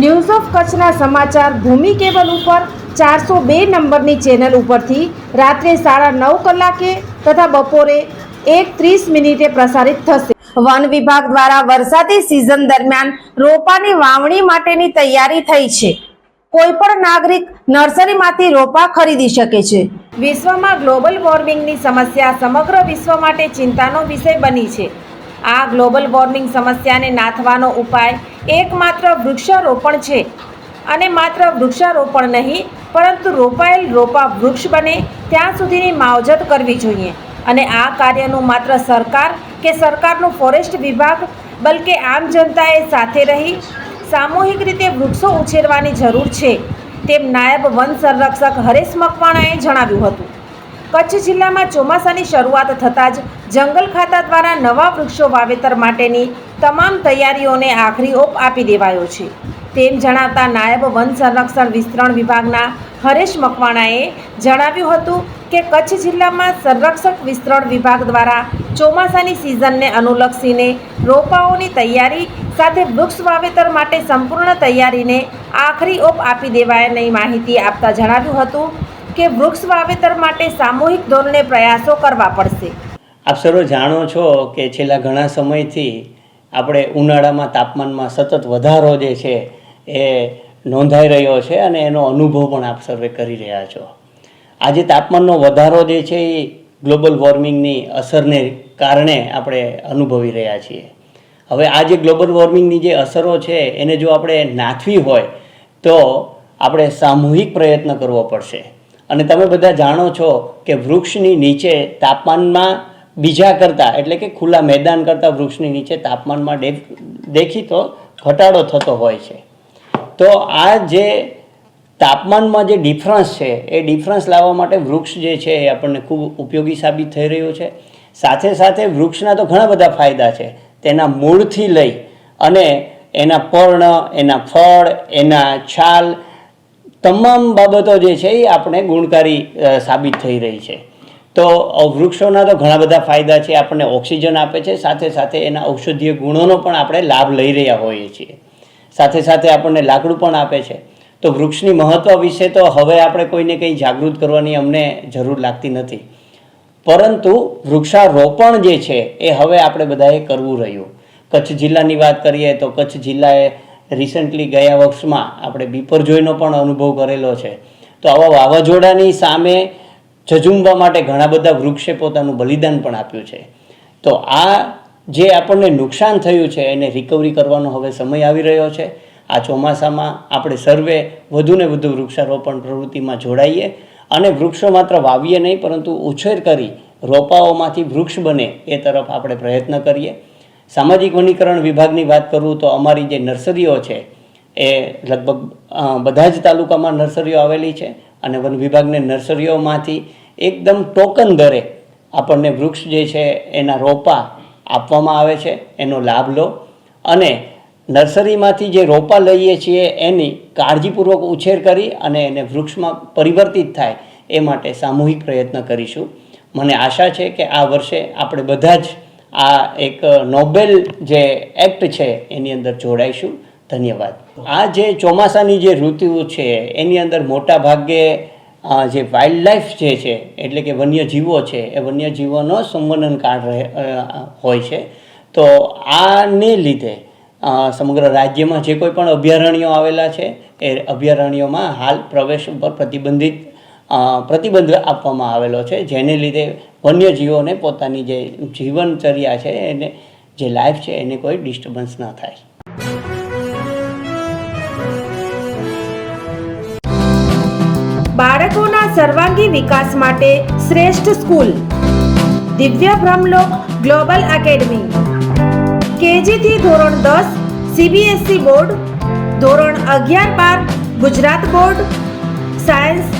news of કચ્છના સમાચાર ભૂમિ cable ઉપર ચારસો બે નંબરની ચેનલ ઉપરથી રાત્રે સાડા નવ કલાકે તથા બપોરે એક ત્રીસ મિનિટે પ્રસારિત થશે. વન વિભાગ દ્વારા વરસાદી સિઝન દરમિયાન રોપાની વાવણી માટેની તૈયારી થઈ છે. કોઈ પણ નાગરિક નર્સરીમાંથી રોપા ખરીદી શકે છે. વિશ્વમાં ગ્લોબલ વોર્મિંગની સમસ્યા સમગ્ર વિશ્વ માટે ચિંતાનો વિષય બની છે. આ ગ્લોબલ વોર્મિંગ સમસ્યાને નાથવાનો ઉપાય એકમાત્ર વૃક્ષારોપણ છે. અને માત્ર વૃક્ષારોપણ નહીં, પરંતુ રોપાયેલ રોપા વૃક્ષ બને ત્યાં સુધીની માવજત કરવી જોઈએ. અને આ કાર્યનું માત્ર સરકાર કે સરકારનું ફોરેસ્ટ વિભાગ, બલકે આમ જનતાએ સાથે રહી સામૂહિક રીતે વૃક્ષો ઉછેરવાની જરૂર છે. તેમ નાયબ વન સંરક્ષક હરેશ મકવાણાએ જણાવ્યું હતું. કચ્છ જિલ્લામાં ચોમાસાની શરૂઆત થતાં જ જંગલ ખાતા દ્વારા નવા વૃક્ષો વાવેતર માટેની તમામ તૈયારીઓને આખરી ઓપ આપી દેવાયો છે. તેમ જણાવતા નાયબ વન સંરક્ષણ વિસ્તરણ વિભાગના હરેશ મકવાણાએ જણાવ્યું હતું કે કચ્છ જિલ્લામાં સંરક્ષક વિસ્તરણ વિભાગ દ્વારા ચોમાસાની સિઝનને અનુલક્ષીને રોપાઓની તૈયારી સાથે વૃક્ષ વાવેતર માટે સંપૂર્ણ તૈયારીને આખરી ઓપ આપી દેવાયાની માહિતી આપતા જણાવ્યું હતું કે વૃક્ષ વાવેતર માટે સામૂહિક ધોરણે પ્રયાસો કરવા પડશે. આપ સર્વ જાણો છો કે છેલ્લા ઘણા સમયથી આપણે ઉનાળામાં તાપમાનમાં સતત વધારો જે છે એ નોંધાઈ રહ્યો છે અને એનો અનુભવ પણ આપ સર્વે કરી રહ્યા છો. આજે તાપમાનનો વધારો જે છે એ ગ્લોબલ વોર્મિંગની અસરને કારણે આપણે અનુભવી રહ્યા છીએ. હવે આ જે ગ્લોબલ વોર્મિંગની જે અસરો છે એને જો આપણે નાથવી હોય તો આપણે સામૂહિક પ્રયત્ન કરવો પડશે. અને તમે બધા જાણો છો કે વૃક્ષની નીચે તાપમાનમાં બીજા કરતાં, એટલે કે ખુલ્લા મેદાન કરતાં વૃક્ષની નીચે તાપમાનમાં દેખીતો ઘટાડો થતો હોય છે. તો આ જે તાપમાનમાં જે ડિફરન્સ છે, એ ડિફરન્સ લાવવા માટે વૃક્ષ જે છે એ આપણને ખૂબ ઉપયોગી સાબિત થઈ રહ્યું છે. સાથે સાથે વૃક્ષના તો ઘણા બધા ફાયદા છે. તેના મૂળથી લઈ અને એના પર્ણ, એના ફળ, એના છાલ તમામ બાબતો જે છે એ આપણે ગુણકારી સાબિત થઈ રહી છે. તો વૃક્ષોના તો ઘણા બધા ફાયદા છે, આપણને ઓક્સિજન આપે છે, સાથે સાથે એના ઔષધીય ગુણોનો પણ આપણે લાભ લઈ રહ્યા હોઈએ છીએ. સાથે સાથે આપણને લાકડું પણ આપે છે. તો વૃક્ષની મહત્વ વિશે તો હવે આપણે કોઈને કંઈ જાગૃત કરવાની અમને જરૂર લાગતી નથી. પરંતુ વૃક્ષારોપણ જે છે, એ હવે આપણે બધાએ કરવું રહ્યું. કચ્છ જિલ્લાની વાત કરીએ તો કચ્છ જિલ્લાએ રિસન્ટલી ગયા વર્ષમાં આપણે બીપરજોયનો પણ અનુભવ કરેલો છે. તો આવા વાવાઝોડાની સામે ઝઝુમવા માટે ઘણા બધા વૃક્ષે પોતાનું બલિદાન પણ આપ્યું છે. તો આ જે આપણને નુકસાન થયું છે, એને રિકવરી કરવાનો હવે સમય આવી રહ્યો છે. આ ચોમાસામાં આપણે સર્વે વધુને વધુ વૃક્ષારોપણ પ્રવૃત્તિમાં જોડાઈએ અને વૃક્ષો માત્ર વાવીએ નહીં, પરંતુ ઉછેર કરી રોપાઓમાંથી વૃક્ષ બને એ તરફ આપણે પ્રયત્ન કરીએ. સામાજિક વનીકરણ વિભાગની વાત કરું તો અમારી જે નર્સરીઓ છે, એ લગભગ બધા જ તાલુકામાં નર્સરીઓ આવેલી છે અને વન વિભાગને નર્સરીઓમાંથી એકદમ ટોકન દરે આપણને વૃક્ષ જે છે, એના રોપા આપવામાં આવે છે, એનો લાભ લો. અને નર્સરીમાંથી જે રોપા લઈએ છીએ, એની કાળજીપૂર્વક ઉછેર કરી અને એને વૃક્ષમાં પરિવર્તિત થાય, એ માટે સામૂહિક પ્રયત્ન કરીશું. મને આશા છે કે આ વર્ષે આપણે બધા જ આ એક નોબેલ જે એક્ટ છે એની અંદર જોડાઈશું. ધન્યવાદ. આ જે ચોમાસાની જે ઋતુઓ છે, એની અંદર મોટા ભાગે જે વાઇલ્ડ લાઈફ જે છે, એટલે કે વન્યજીવો છે, એ વન્યજીવોનો સંવર્ણન કાળ રહે હોય છે. તો આને લીધે સમગ્ર રાજ્યમાં જે કોઈ પણ અભયારણ્યો આવેલા છે, એ અભયારણ્યોમાં હાલ પ્રવેશ ઉપર પ્રતિબંધિત પ્રતિબંધ આપવામાં આવેલો છે, જેને લીધે વન્યજીવોને પોતાની જે જીવનચર્યા છે, એને જે લાઈફ છે, એને કોઈ ડિસ્ટર્બન્સ ન થાય. બાળકોના સર્વાંગી વિકાસ માટે શ્રેષ્ઠ સ્કૂલ. દિવ્ય બ્રહ્મલોક ગ્લોબલ એકેડમી. કેજીથી ધોરણ દસ સીબીએસઈ બોર્ડ. ધોરણ અગિયાર બાર, Gujarat board. Science